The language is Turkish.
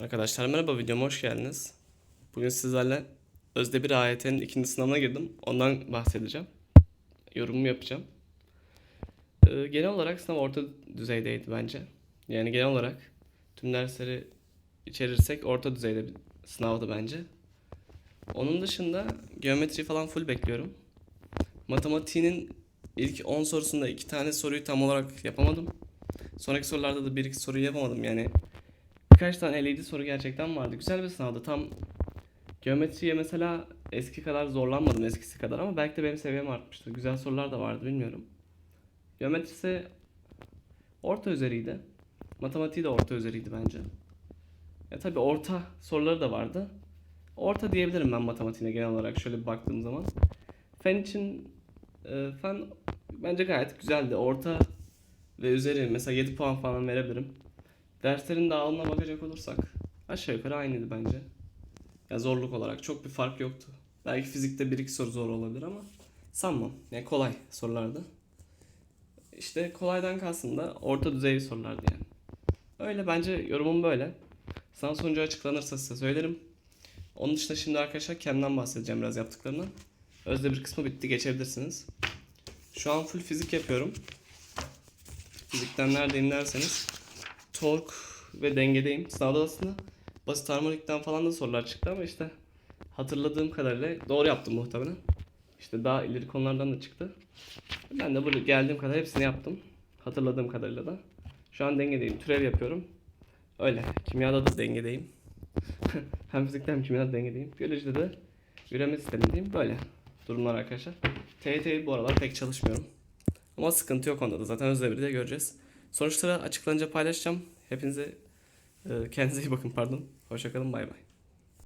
Arkadaşlar merhaba videoma hoş geldiniz. Bugün sizlerle Özde bir AYT'nin ikinci sınavına girdim. Ondan bahsedeceğim. Yorumumu yapacağım. Ee, genel olarak sınav orta düzeydeydi bence. Yani genel olarak tüm dersleri içerirsek orta düzeyde bir sınavdı bence. Onun dışında geometri falan full bekliyorum. Matematiğinin ilk 10 sorusunda iki tane soruyu tam olarak yapamadım. Sonraki sorularda da bir iki soruyu yapamadım yani. Birkaç tane eleydi soru gerçekten vardı. Güzel bir sınavdı. Tam geometriye mesela eski kadar zorlanmadım eskisi kadar ama belki de benim seviyem artmıştır. Güzel sorular da vardı bilmiyorum. Geometrisi orta üzeriydi. Matematiği de orta üzeriydi bence. Ya tabii orta soruları da vardı. Orta diyebilirim ben matematiğine genel olarak şöyle bir baktığım zaman. Fen için e, fen bence gayet güzeldi. Orta ve üzeri mesela 7 puan falan verebilirim. Derslerin dağılımına bakacak olursak aşağı yukarı aynıydı bence. Ya zorluk olarak çok bir fark yoktu. Belki fizikte bir iki soru zor olabilir ama sanmam. Yani kolay sorulardı. İşte kolaydan kalsın da orta düzey sorulardı yani. Öyle bence yorumum böyle. Sınav sonucu açıklanırsa size söylerim. Onun dışında şimdi arkadaşlar kendimden bahsedeceğim biraz yaptıklarımdan. Özde bir kısmı bitti geçebilirsiniz. Şu an full fizik yapıyorum. Fizikten neredeyim derseniz tork ve dengedeyim. Sınavda aslında basit harmonikten falan da sorular çıktı ama işte hatırladığım kadarıyla doğru yaptım muhtemelen. İşte daha ileri konulardan da çıktı. Ben de burada geldiğim kadar hepsini yaptım. Hatırladığım kadarıyla da. Şu an dengedeyim. Türev yapıyorum. Öyle. Kimyada da dengedeyim. hem fizikte hem kimyada dengedeyim. Biyolojide de üreme sistemindeyim. Böyle durumlar arkadaşlar. TYT bu aralar pek çalışmıyorum. Ama sıkıntı yok onda da. Zaten özde de göreceğiz. Sonuçları açıklanınca paylaşacağım. Hepinize e, kendinize iyi bakın pardon. Hoşçakalın bay bay.